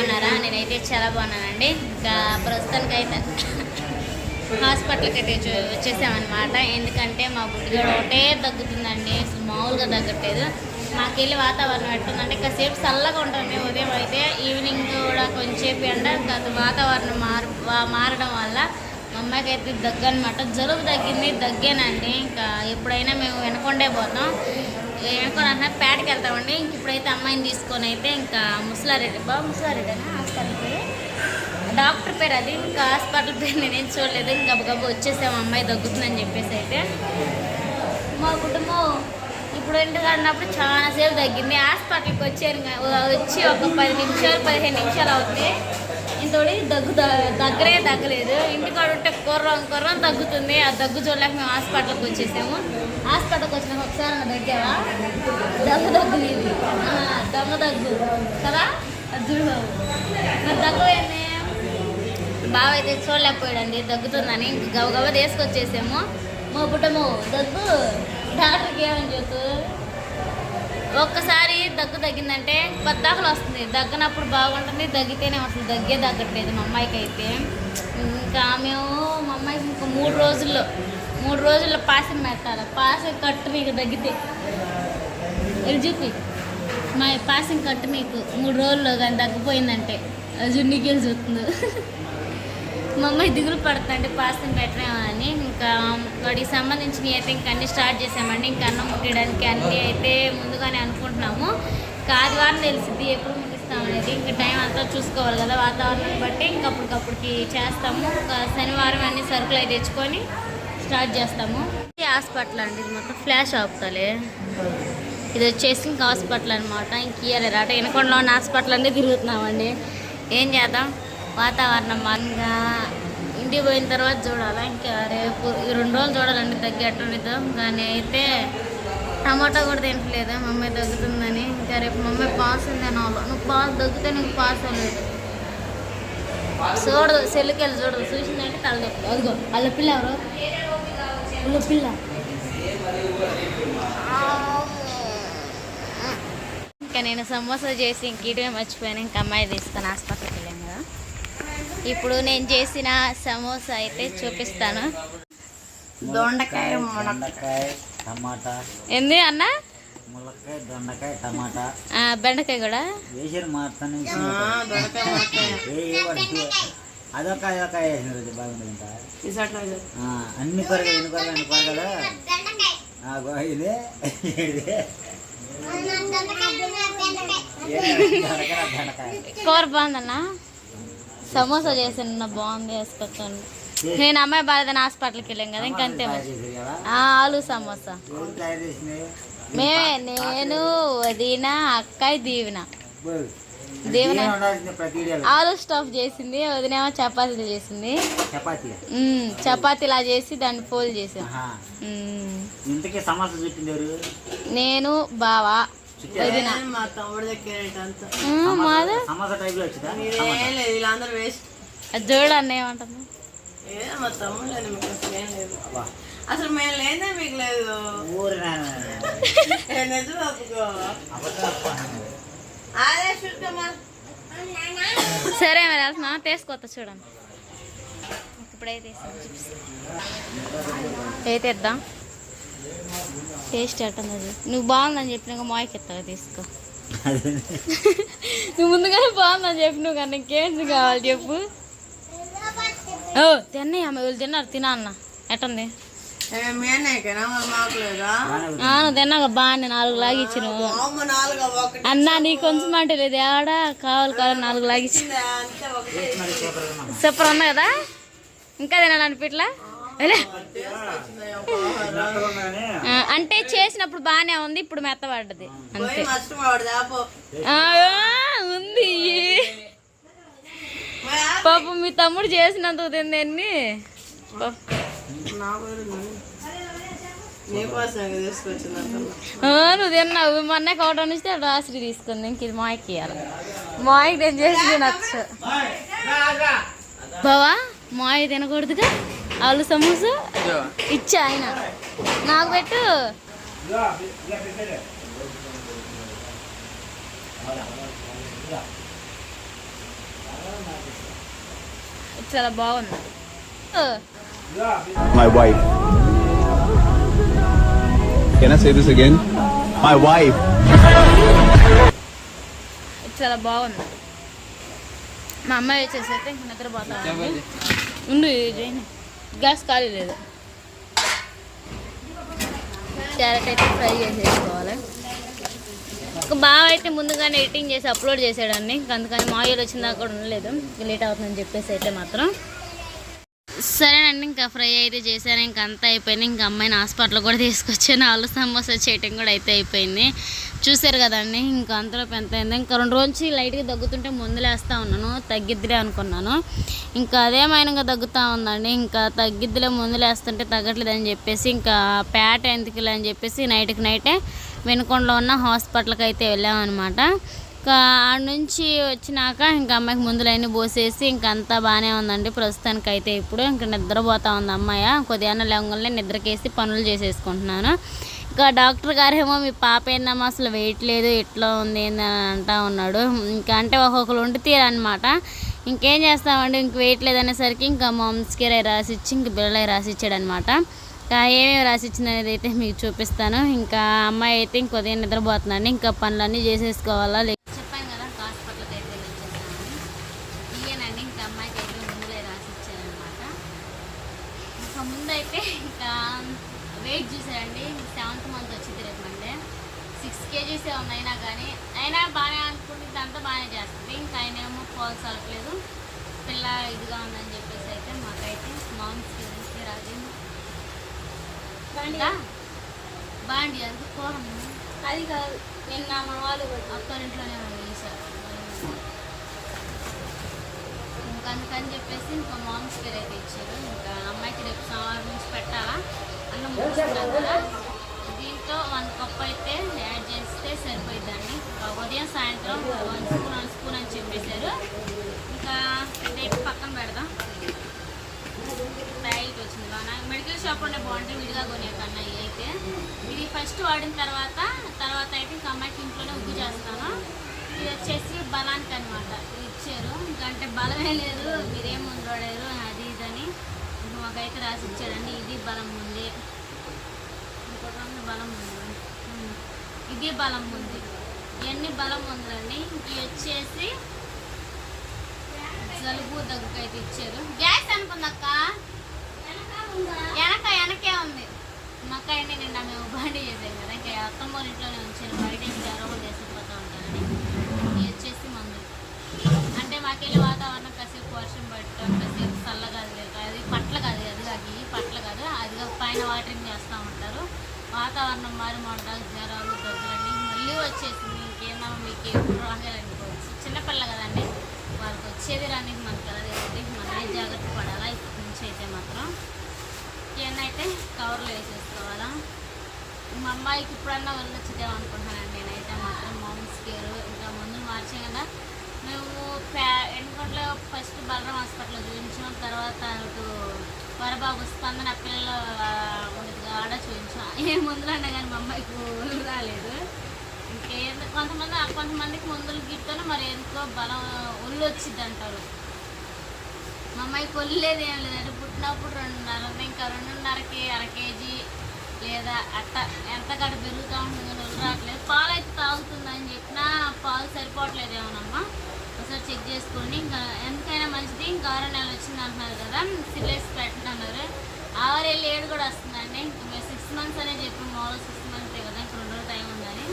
బాగున్నారా? నేనైతే చాలా బాగున్నానండి. ఇంకా ప్రస్తుతానికి అయితే హాస్పిటల్కి అయితే వచ్చేసామన్నమాట. ఎందుకంటే మా బుడ్డిగాడు ఒకటే తగ్గుతుందండి. అసలు మామూలుగా తగ్గట్లేదు. మాకెళ్ళి వాతావరణం ఎట్టుందంటే కాసేపు చల్లగా ఉంటుంది ఉదయం అయితే ఈవినింగ్ కూడా కొంచెంసేపు ఎండ వాతావరణం మారు మారడం వల్ల అమ్మాయికి అయితే దగ్గు అనమాట జలుబు తగ్గింది దగ్గేనండి. ఇంకా ఎప్పుడైనా మేము వెనకొండే పోతాం. వెనుకొని అంటే పేటకి వెళ్తామండి ఇంక ఇప్పుడైతే అమ్మాయిని తీసుకొని అయితే ఇంకా ముసలారెడ్డి బాబు ముసలారెడ్డి హాస్పిటల్ పేరు? డాక్టర్ పేరు అది. ఇంకా హాస్పిటల్ పేరు నేనేం చూడలేదు. ఇంకా గబగబ వచ్చేసాము అమ్మాయి దగ్గుతుందని చెప్పేసి అయితే. మా కుటుంబం ఇప్పుడు ఇంటికి అన్నప్పుడు చాలాసేపు తగ్గింది. హాస్పిటల్కి వచ్చాను వచ్చి ఒక పది నిమిషాలు పదిహేను నిమిషాలు అవుతుంది ఇంతోడి దగ్గు దగ్గరే తగ్గలేదు. ఇంటికాడ ఉంటే కుర్రం కుర్రం తగ్గుతుంది. ఆ దగ్గు చూడలేక మేము హాస్పిటల్కి వచ్చేసాము. హాస్పిటల్కి వచ్చినాక ఒకసారి నా దగ్గర దగ్గు దగ్గు లేదు ఆ, దొంగ దగ్గు. కదా? అది మరి దగ్గు ఏంది? బావ అయితే చూడలేకపోయాడండి. దగ్గుతుందని ఇంక గబగబ తీసుకొచ్చేసాము. మా పుట్టము దగ్గు డాక్టర్కి ఏమని చెప్తూ ఒక్కసారి దగ్గు తగ్గిందంటే పద్దాకలు వస్తుంది. దగ్గనప్పుడు బాగుంటుంది దగ్గితేనే వస్తుంది. దగ్గే తగ్గట్లేదు మా అమ్మాయికి అయితే. ఇంకా మేము మా అమ్మాయికి ఇంకా మూడు రోజుల్లో మూడు రోజుల్లో పాసం పెట్టాలి పాసం కట్టు మీకు తగ్గితే ఇది చూపి మా పాసం కట్టు మీకు మూడు రోజుల్లో కానీ తగ్గిపోయిందంటే. జున్నికెళ్ళి చూస్తుంది మా అమ్మాయి దిగులు పడుతుందంటే పాస్తం పెట్టలేమని ఇంకా వాడికి సంబంధించినవి అయితే ఇంకా అన్ని స్టార్ట్ చేసామండి. ఇంకా అన్నం ముట్టడానికి అన్నీ అయితే ముందుగానే అనుకుంటున్నాము. ఇంకా ఆదివారం తెలిసింది ఎప్పుడు ముగిస్తామనేది ఇంకా టైం అంతా చూసుకోవాలి కదా వాతావరణం బట్టి. ఇంకా అప్పటికప్పటికి చేస్తాము. శనివారం అన్ని సరుకులు అయితే తెచ్చుకొని స్టార్ట్ చేస్తాము. ఇది హాస్పిటల్ అండి. ఇది మొత్తం ఫ్లాష్ ఆపుతలే ఇది వచ్చేసి ఇంకా హాస్పిటల్ అనమాట ఇంక ఇయర్ రాట వినకొండలో ఉన్న హాస్పిటల్ అంటే తిరుగుతున్నామండి. ఏం చేద్దాం? వాతావరణం బాగా ఇంటికి పోయిన తర్వాత చూడాలా ఇంకా రేపు ఈ రెండు రోజులు చూడాలండి తగ్గేటో కానీ అయితే టమాటా కూడా తినట్లేదు మమ్మీ తగ్గుతుందని. ఇంకా రేపు మమ్మీ పాస్ ఉంది అని వాళ్ళు నువ్వు పాస్ తగ్గితే నీకు పాస్ అవ్వలేదు. చూడదు సెల్లుకెళ్ళి చూడదు. చూసిందంటే తల అదిగో వాళ్ళ పిల్ల ఎవరు? వాళ్ళ పిల్ల. ఇంకా నేను సమోసా చేసి ఇంక ఇటువే మర్చిపోయాను. ఇంకా అమ్మాయి తీసుకుని హాస్పిటల్కి ఇప్పుడు నేను చేసిన సమోసా అయితే చూపిస్తాను. దొండకాయ దొండకాయ టమాటా. ఏంది అన్న? ములక్కాయ దొండకాయ టమాటా. ఆ, బెండకాయ కూడా? వేసారు మాత్రం అదొక అదొక వేసిన రోజు బాగుంటుంది అన్ని కూరగాయలు ఎన్ని కూరగాయలు అన్ని కూరగాయలు ఇదే. కూర బాగుందన్న? సమోసా చేసాను బాగుంది వేసుకొచ్చాను నేను అమ్మాయి బాలేదని హాస్పిటల్కి వెళ్ళాం కదా ఇంకంతే ఆలు సమోసా. మేమే నేను వదిన అక్కాయి దీవెన. దేవుని-. ఆలు స్టఫ్ చేసింది వదినేమో చపాతీలు చేసింది. చపాతీలా చేసి దాన్ని ఫోల్డ్ చేసాం నేను బావా. మా తమ్ముడు దగ్గర వేస్ట్. చూడు అన్న ఏమంటుంది? ఏ మా తమ్ముడు అసలు ఏం. అసలు మేము లేదే మీకు లేదు. ఏ సరే మరి వెళ్తున్నా. తీసుకొస్తా చూడండి. ఇప్పుడైతే తీస్తాను, చూపిస్తా. టేస్ట్ ఎట్టుంది అది నువ్వు బాగుందని చెప్పినాక మాయకి ఎత్తాగా తీసుకో. నువ్వు ముందుగానే బాగుందని చెప్పి నువ్వు కానీ ఇంకేంటి కావాలి చెప్పు. ఓ తిన్నాయి అమ్మ వీళ్ళు తిన్నారు తినా అన్న. ఎట్టుంది? బాగానే తిన్నాక బాగా నాలుగు లాగిచ్చి నువ్వు అమ్మ నాలుగు ఒకటి అన్న నీ కొంచెం అంటే లేదు. ఆడ కావాలి కావాలి నాలుగు లాగిచ్చి అంతే ఒకటి. మరి సూపర్ ఉంది కదా? ఇంకా తినాలనిపిట్లా అంటే చేసినప్పుడు బాగానే ఉంది ఇప్పుడు మెత్తబడ్డది. అంతే. ఉంది. పాపం మీ తమ్ముడు చేసినందుకు తిందండి నువ్వు తిన్నావు. మొన్న కవటం నుంచి రాసి తీసుకుంది. ఇంక ఇది మాయకి ఇవ్వాలి మాయకి నేను చేసి తినచ్చు బావా మాయ తినకూడదుగా? ఆలు సమోసా ఇచ్చా ఆయన నాకు పెట్టు చాలా బాగుంది My wife. Can I say this again? My wife. చాలా బాగుంది మా అమ్మాయి వచ్చేసి అయితే ఇంక నిద్రపోతా ఉంది. ఉండు జైన్ గ్యాస్ ఖాళీ లేదు. క్యారెట్ అయితే ఫ్రై చేసేసుకోవాలి. ఒక బావ అయితే ముందుగానే ఎడిటింగ్ చేసి అప్లోడ్ చేసాడండి అందుకని మా వచ్చిందాక కూడా ఉండలేదు. లేట్ అవుతుందని చెప్పేసి అయితే మాత్రం. సరేనండి ఇంకా ఫ్రై అయితే చేశాను ఇంకా అంతా అయిపోయింది. ఇంకా అమ్మాయిని హాస్పిటల్ కూడా తీసుకొచ్చాను. ఆలు సమోసా చేయటం కూడా అయితే అయిపోయింది. చూసారు కదండి ఇంకా అంతలో ఎంత అయింది. ఇంకా రెండు రోజు లైట్గా దగ్గుతుంటే ముందులేస్తూ ఉన్నాను తగ్గిద్దిలే అనుకున్నాను. ఇంకా అదేమైనా తగ్గుతూ ఉందండి. ఇంకా తగ్గిద్దిలే మందులేస్తుంటే తగ్గట్లేదని చెప్పేసి ఇంకా పేట ఎందుకులే అని చెప్పేసి నైట్కి నైటే వెనుకొండలో ఉన్న హాస్పిటల్కి అయితే వెళ్ళామన్నమాట. ఇంకా ఆడ నుంచి వచ్చినాక ఇంకా అమ్మాయికి ముందులన్నీ పోసేసి ఇంకా అంతా బాగానే ఉందండి. ప్రస్తుతానికి అయితే ఇప్పుడు ఇంకా నిద్రపోతా ఉంది అమ్మాయి. కొద్దిగా లేవగానే నిద్రకేసి పనులు చేసేసుకుంటున్నాను. ఇంకా డాక్టర్ గారేమో మీ పాప ఏందమ్మా అసలు వెయిట్ లేదు ఎట్లా ఉంది ఏందని అంటా ఉన్నాడు. ఇంకా అంటే ఒక్కొక్కరు ఉండి తీరనమాట ఇంకేం చేస్తామండి? ఇంక వెయిట్ అనేసరికి ఇంకా మామ్స్కి రాసి ఇచ్చి ఇంక బిళ్ళ రాసి ఇచ్చాడనమాట ఏమేమి రాసి అనేది అయితే మీకు చూపిస్తాను. ఇంకా అమ్మాయి అయితే ఇంక నిద్రపోతున్నాను నిద్రపోతుందండి. ఇంకా పనులన్నీ చేసేసుకోవాలా లేదు చెప్పాను కదా హాస్పిటల్కి అయితే వచ్చేసాను ఇంకా అమ్మాయికి అయితే ముందులే రాసి ఇంకా ముందైతే ఇంకా వెయిట్ చూసారండి సెవెంత్ మంత్ వచ్చింది రేపు మండే. సిక్స్ కేజీస్ ఏమన్నా అయినా కానీ అయినా బాగానే అనుకుంటే అంతా బాగానే చేస్తుంది. ఇంకా ఆయన ఏమో పోల్స్ అలపలేదు పిల్ల ఇదిగా ఉందని చెప్పేసి అయితే మాకైతే మామ్స్ బాండి అది కూర అది కాదు నిన్న మన వాళ్ళు అత్తారింట్లోనే చేశారు? ఇంకా అందుకని చెప్పేసి ఇంకా మామ్స్ కేర్ అయితే ఇచ్చారు. ఇంకా అమ్మాయికి రేపు సోమవారం నుంచి పెట్టాలా? అన్నం ముగిస్తున్నాం కదా దీంతో వన్ కప్ అయితే యాడ్ చేస్తే సరిపోయిద్దండి. ఇంకా ఉదయం సాయంత్రం వన్ స్పూన్ వన్ స్పూన్ అని చెప్పేశారు. ఇంకా రేపు పక్కన పెడదాం డైట్ వచ్చింది మెడికల్ షాప్ ఉండే బాగుంటుంది విడిగా కొనే కన్నా ఇవి అయితే. ఇది ఫస్ట్ వాడిన తర్వాత తర్వాత అయితే ఇంకా అమ్మాయికి ఇంట్లోనే ఉగ్గు చేస్తాను. ఇది వచ్చేసి బలానికి అనమాట ఇది ఇచ్చారు. ఇంకంటే అంటే బలమే లేదు. మీరేం ముందు అది ఇదని మాకైతే రాసి ఇచ్చారండి ఇది బలం ఉంది. ఇంకొక బలం ఉంది. ఇది బలం ఉంది. ఇవన్నీ బలం ఉందండి ఇంక ఇవి వచ్చేసి జలుబు దగ్గు అయితే ఇచ్చారు. గ్యాస్ మా మక్కాయండి నిన్న మేము బండి చేసాం కదా ఇంకా అక్కమ్మ వాళ్ళ ఇంట్లోనే ఉంచాను బయట ఇంకా ఎవరో చేసిపోతూ ఉంటానని ఇది వచ్చేసి మందు. అంటే మాకెళ్ళి వాతావరణం కాసేపు వర్షం పట్టడం కాసేపు చల్లగా అది లేదు. అది పట్ల కాదు అది అది పట్ల కాదు అది పైన వాటరింగ్ చేస్తూ ఉంటారు. వాతావరణం మారి మాడతారు జ్వరాలు దగ్గరని మళ్ళీ వచ్చేసింది. ఇంకేమో మీకు ఎప్పుడు రాగాలనుకోవచ్చు చిన్నపిల్ల కదండి వాళ్ళకి వచ్చేది రానికి మనకు కదా మనమే జాగ్రత్త పడాలా? ఇప్పటి నుంచి అయితే మాత్రం ఏనైతే కవర్లో వేసేసుకోవాలా? మా అమ్మాయికి ఇప్పుడన్నా వెళ్ళొచ్చుదేమో అనుకుంటున్నాను నేనైతే మాత్రం మామ్స్ కేర్ ఇంకా ముందు మార్చే కదా. మేము ప్యా ఎందుకంటే ఫస్ట్ బలరాం హాస్పిటల్లో చూపించాం. తర్వాత అటు వరబాబు స్పందన పిల్లలు ఉండదు ఆడ చూపించాం. ఏ మందులు అన్నా కానీ మా అమ్మాయికి రాలేదు. ఇంకేం కొంతమంది కొంతమందికి మందులు గిట్టను మరి ఎందుకో బలం ఒళ్ళు వచ్చింది అంటారు. మా అమ్మాయికి ఒళ్ళు లేదు. ఏం లేదంటే పుట్టినప్పుడు రెండున్నర ఇంకా రెండున్నరకి అర కేజీ లేదా అట్ట ఎంత గడ పెరుగుతూ ఉంటుంది కానీ రావట్లేదు. పాలు అయితే తాగుతుందని చెప్పినా పాలు సరిపోవట్లేదు ఏమోనమ్మా. ఒకసారి చెక్ చేసుకోండి. ఇంకా ఎంతకైనా మంచిది. ఇంకా ఆరో నెలలు వచ్చింది అంటున్నారు కదా. సిలేసి పెట్టంటున్నారు ఆరు ఏళ్ళు ఏడు కూడా వస్తుందండి. ఇంకా మేము సిక్స్ మంత్స్ అనే చెప్పి. మామూలు సిక్స్ మంత్స్ కదా. ఇంకా రెండు రోజులు టైం ఉందని.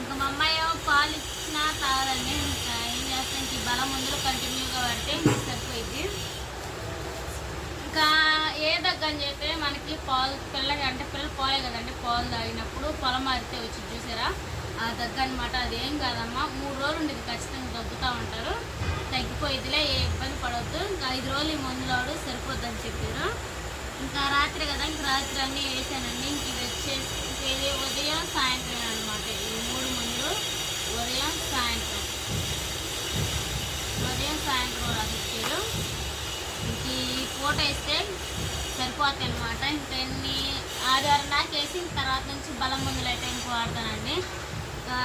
ఇంకా మా అమ్మాయి పాలు ఇచ్చినా తాగదండి. ఇంకా చేస్తాం ఈ బలం ముందులో కంటిన్యూగా పడితే ఇంక సరిపోయింది ఇంకా ఏ దగ్గని చెప్తే మనకి పాలు పిల్లకి అంటే పిల్లలు పోలే కదండి పాలు తాగినప్పుడు పొలం మారితే వచ్చి చూసారా? ఆ దగ్గ అనమాట అదేం కాదమ్మా మూడు రోజులు ఉండేది ఖచ్చితంగా తగ్గుతూ ఉంటారు. తగ్గిపోయిదిలే ఏ ఇబ్బంది పడవద్దు ఇంకా ఐదు రోజులు ఈ మందులు వాడు సరిపోద్దని చెప్పారు. ఇంకా రాత్రి కదా ఇంక రాత్రి అన్నీ వేసానండి. ఇంక ఇది వచ్చేసి ఇంక ఇది ఉదయం సాయంత్రం అనమాట ఈ మూడు మందులు ఉదయం సాయంత్రం. సాయంత్రం రాసిచ్చారు ఇంక ఈ పూట వేస్తే సరిపోతాయి అనమాట ఇంకా ఎన్ని ఆదివారం దాకా వేసి తర్వాత నుంచి బలం మందులు అయితే ఇంక వాడతానండి. ఇంకా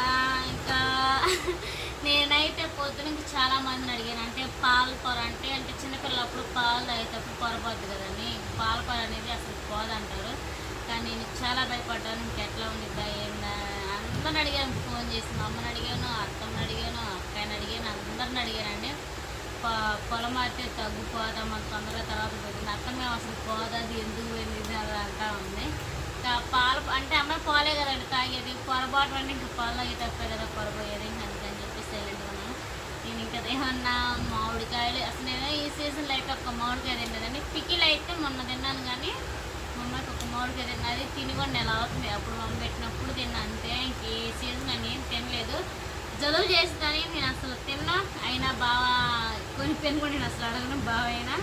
ఇంకా నేనైతే పొద్దునకి చాలా మందిని అడిగాను. అంటే పాల అంటే అంటే చిన్నపిల్లప్పుడు పాలు తాగేటప్పుడు పొరపోద్దు కదండి. పాల అనేది అసలు పోదంటారు. కానీ నేను చాలా భయపడ్డాను. ఇంకెట్లా ఉండిద్దా ఏందా? అందరిని అడిగాను. ఫోన్ చేసి మా అమ్మని అడిగాను అత్తమ్మని అడిగాను అక్కని అడిగాను అందరిని అడిగానండి. పొలం అయితే తగ్గిపోదాం మన తొందరగా తర్వాత పోతుంది అక్కడ మేము అసలు పోదాది ఎందుకు వెళ్ళింది అది అంటా ఉంది. ఇంకా పాలు అంటే అమ్మాయి పాలే కదండి తాగేది. పొరపాటు అంటే ఇంకా పాలు అయితే తప్పే కదా పొరపోయేది. ఇంకా అందుకని చెప్పి సైలెంట్ ఉన్నాను. నేను ఇంకా ఏమన్నా మామిడికాయలు అసలు నేను ఈ సీజన్లో అయితే ఒక మామిడికాయ తిన్నదండి పికిల్ అయితే మొన్న తిన్నాను కానీ మా అమ్మాయికి ఒక మామిడికాయ తిన్నది తిని కూడా నెల అవుతుంది. అప్పుడు మమ్మీ పెట్టినప్పుడు తిన్నా. అంతే ఇంక ఈ సీజన్ నేను ఏం తినలేదు జలుబు చేసిందని నేను అసలు తిన్నా. అయినా బాగా కొని కూడా నేను అసలు అడగను బాగా అయినా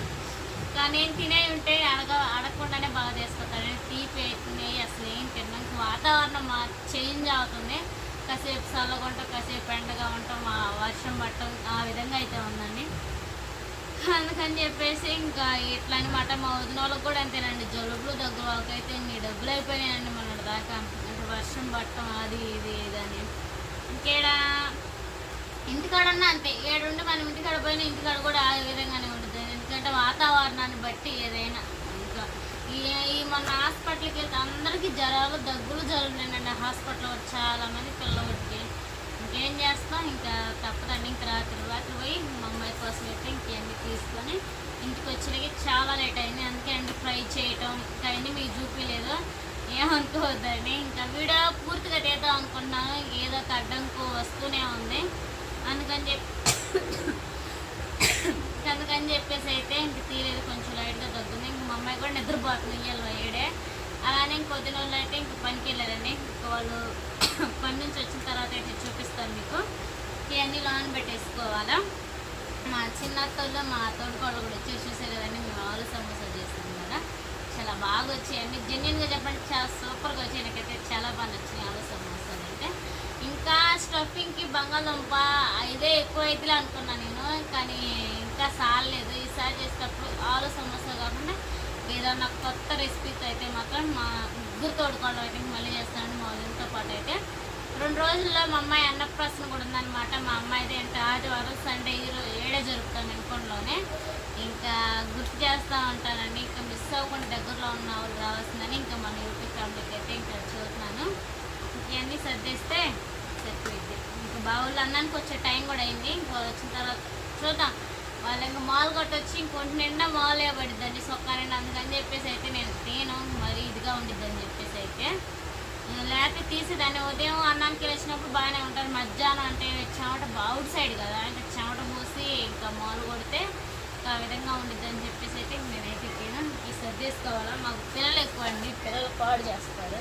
కానీ నేను తినే ఉంటే అడగ అడగకుండానే బాగా తీసుకొస్తాను తీపి అవుతుంది అసలు ఏం తిన్నాం. వాతావరణం మా చేంజ్ అవుతుంది. కాసేపు చల్లగా ఉంటాం కాసేపు ఎండగా ఉంటాం. వర్షం పట్టం ఆ విధంగా అయితే ఉందండి. అందుకని చెప్పేసి ఇంకా ఇట్లా అనమాట మా వదిన వాళ్ళకి కూడా అంతేనండి జలుబులు దగ్గర వాళ్ళకైతే ఇన్ని డబ్బులు అయిపోయినాయండి మన దాకా. అంటే వర్షం పట్టం అది ఇది ఇది అని. ఇంకేడా? ఇంటికాడన్నా అంతే. ఏడుండి మనం ఇంటికాడ పోయినా ఇంటికాడ కూడా ఆ విధంగానే ఉంటుంది. ఎందుకంటే వాతావరణాన్ని బట్టి ఏదైనా ఇంకా ఈ మన హాస్పిటల్కి వెళ్తే అందరికీ జ్వరాలు దగ్గులు జరుగుతున్నాయండి. హాస్పిటల్లో చాలా మంది పిల్లవాడికి ఇంకేం చేస్తాం? ఇంకా తప్పదండి. ఇంక రాత్రి రాత్రి పోయి మా అమ్మాయి కోసం అయితే ఇంకేంటి తీసుకొని ఇంటికి వచ్చేటికి చాలా లేట్ అయింది. అందుకే అండి ఫ్రై చేయటం. ఇంకా అన్నీ మీకు చూపించలేదు ఏమనుకోవద్దండి ఇంకా వీడియో పూర్తిగా తీద్దాం అనుకున్నాను ఏదో ఒక అడ్డంకు వస్తూనే ఉంది. అందుకని చెప్పి అందుకని చెప్పేసి అయితే ఇంక తీరేది కొంచెం లైట్గా తగ్గుంది. ఇంక మా అమ్మాయి కూడా నిద్రపోతుంది. ఇయ్యాలి ఏడే. అలానే ఇంకొద్ది రోజులు అయితే ఇంక పనికి వెళ్ళారండి ఇంక వాళ్ళు పని నుంచి వచ్చిన తర్వాత అయితే చూపిస్తాను మీకు. ఇవన్నీ లోన్ పెట్టేసుకోవాలా? మా చిన్న అత్తలు మా అత్తోడు కూడా వచ్చి చూసారు కదండి. మేము ఆలు సమోసా చేస్తాము చాలా బాగా వచ్చాయండి జెన్యున్గా చెప్పండి చాలా సూపర్గా వచ్చాయి. నాకైతే చాలా బాగా నచ్చింది ఆలు సమోసాలు అయితే ఇంకా స్టఫింగ్కి బంగాళదుంప ఇదే ఎక్కువ అయితే అనుకున్నాను నేను. కానీ ఇంకా సాలలేదు. ఈసారి చేసేటప్పుడు ఆలు సమోసా కాకుండా ఏదన్నా కొత్త రెసిపీతో అయితే మాత్రం మా ముగ్గురు తోడుకోవడం అయితే మళ్ళీ చేస్తాను మా వదినతో పాటు అయితే. రెండు రోజుల్లో మా అమ్మాయి అన్నప్రాసన కూడా ఉందన్నమాట. మా అమ్మాయిది అంటే ఆదివారం సండే ఈ రోజు ఏడే జరుపుతాను వెనుకొండలోనే ఇంకా గుర్తు చేస్తూ ఉంటానండి. ఇంకా మిస్ అవ్వకుండా దగ్గరలో ఉన్న వాళ్ళు రావాల్సిందని ఇంకా మన యూట్యూబ్ ఫ్యామిలీకి అయితే ఇంకా చూస్తున్నాను ఇవన్నీ సర్దిస్తే సరిపోయింది ఇంకా బావులు అన్నానికి వచ్చే టైం కూడా అయింది. ఇంకో వచ్చిన తర్వాత చూద్దాం. వాళ్ళు ఇంకా మాల్ కొట్టొచ్చి ఇంకొంటి నిండా మాల్ ఇవ్వబడిద్దండి సొక్కా నిండా అందుకని చెప్పేసి అయితే నేను తేను మరి ఇదిగా ఉండిద్దని చెప్పేసి అయితే. లేకపోతే తీసేదాన్ని ఉదయం అన్నానికి వచ్చినప్పుడు బాగానే ఉంటారు. మధ్యాహ్నం అంటే చెమట బావుడ్ సైడ్ కదా. ఇంకా చెమట పోసి ఇంకా మాల్ కొడితే ఆ విధంగా ఉండిద్దని చెప్పేసి అయితే నేనైతే ఈ ఈ సర్దేసుకోవాలా? మాకు పిల్లలు ఎక్కువ అండి. పిల్లలు పాడు చేస్తారు.